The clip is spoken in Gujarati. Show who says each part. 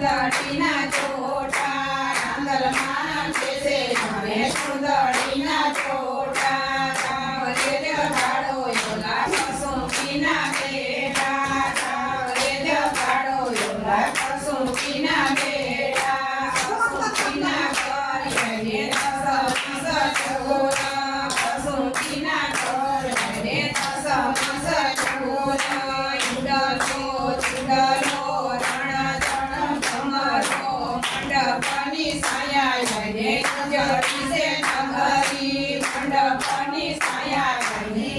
Speaker 1: સુંદરીના ચોટા રાંદલમાં છે મને સુંદરીના ચોટા તાવરે જગાડો યોલા કસુંકીના બેટા તાવરે જગાડો યોલા કસુંકીના બેટા. કસુંકીના કરીને રસ રસ ચોરા કસુંકીના કરીને રસ રસ ચોરા ચુડલો ચુડલો Pandapani Sayagani, Pandapani Sayagani, Pandapani Sayagani, Pandapani Sayagani, Pandapani Sayagani,